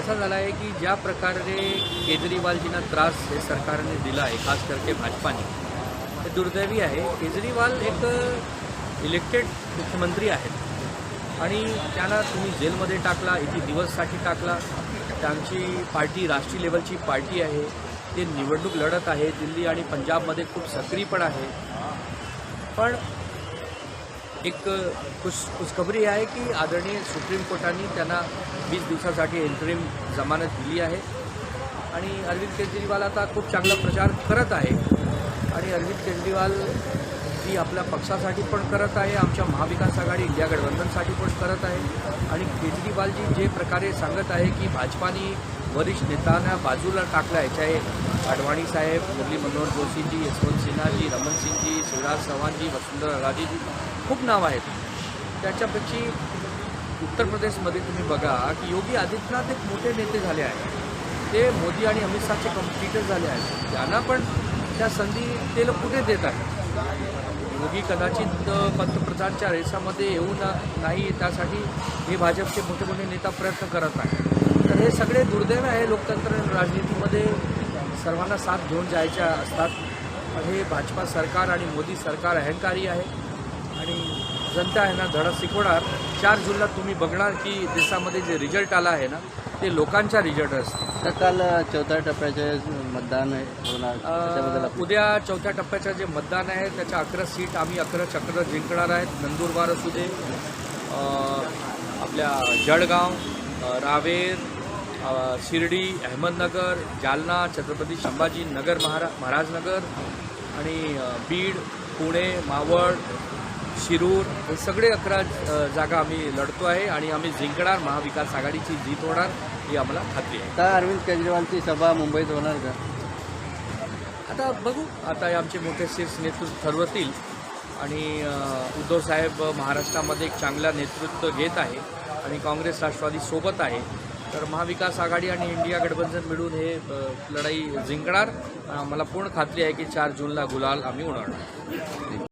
असा झाला आहे की ज्या प्रकारे केजरीवालजींना त्रास हे सरकारने दिला आहे खास करके भाजपाने हे दुर्दैवी आहे. केजरीवाल एक इलेक्टेड मुख्यमंत्री आहेत. आणि त्याला तुम्ही जेलमध्ये टाकला इथे दिवससाठी टाकला. त्यांची पार्टी राष्ट्रीय लेवलची पार्टी आहे. ते निवडणूक लढत आहे. दिल्ली आणि पंजाबमध्ये खूप सक्रिय पण आहे. पण एक खुश खुशखबरी आहे की आदरणीय सुप्रीम कोर्टाने त्यांना वीस दिवसासाठी एंट्रीम जमानत दिली आहे. आणि अरविंद केजरीवाल आता खूप चांगला प्रचार करत आहे. आणि अरविंद केजरीवाल जी आपल्या पक्षासाठी पण करत आहे आमच्या महाविकास आघाडी इंडिया गठबंधनसाठी पण करत आहे. आणि केजरीवालजी जे प्रकारे सांगत आहे की भाजपाने वरिष्ठ नेत्यांना बाजूला टाकलं आहे चाहे अडवाणी साहेब मुरली मनोहर जोशीजी यशवंत सिन्हाजी रमन सिंगजी शिवराज चव्हाणजी वसुंधरा राजेजी खूप नाव आहेत. त्याच्यापेक्षा उत्तर प्रदेशमध्ये तुम्ही बघा की योगी आदित्यनाथ एक मोठे नेते झाले आहेत. ते मोदी आणि अमित शहाचे कॉम्पिटिटर झाले आहेत. त्यांना पण त्या संधी ते लोक कुठे देत आहेत? योगी कदाचित पंतप्रधानच्या रेसामध्ये येऊ ना नाही त्यासाठी हे भाजपचे मोठे मोठे नेता प्रयत्न करत आहेत. तर हे सगळे दुर्दैव आहे लोकतंत्र राजनीतीमध्ये. सर्वांना साथ घेऊन जायच्या असतात. पण हे भाजपा सरकार आणि मोदी सरकार अहंकारी आहे. आणि जनता आहे ना धडा शिकवणार चार जूनला तुम्ही बघणार की देशामध्ये जे रिझल्ट आला आहे ना ते लोकांचा रिझल्ट असतो. तर काल चौथ्या टप्प्याचे मतदान होणार. उद्या चौथ्या टप्प्याचं जे मतदान आहे त्याच्या अकरा सीट आम्ही अकरा चक्र जिंकणार आहेत. नंदुरबार असू दे आपल्या जळगाव रावेर शिर्डी अहमदनगर जालना छत्रपती संभाजी नगर महारा महाराजनगर आणि बीड पुणे मावळ शिरूर हे सगळे अकरा जागा आम्ही लढतो आहे आणि आम्ही जिंकणार. महाविकास आघाडीची जीत होणार ही आम्हाला खात्री आहे. का अरविंद केजरीवालची सभा मुंबईत होणार का? आता बघू. आता हे आमचे मोठे शीर्ष नेतृत्व ठरवतील आणि उद्धव साहेब महाराष्ट्रामध्ये एक चांगला नेतृत्व घेत आहे आणि काँग्रेस राष्ट्रवादी सोबत आहे. तर महाविकास आघाडी आणि इंडिया गठबंधन मिळून हे लढाई जिंकणार. मला पूर्ण खात्री आहे की चार जूनला गुलाल आम्ही उडवणार.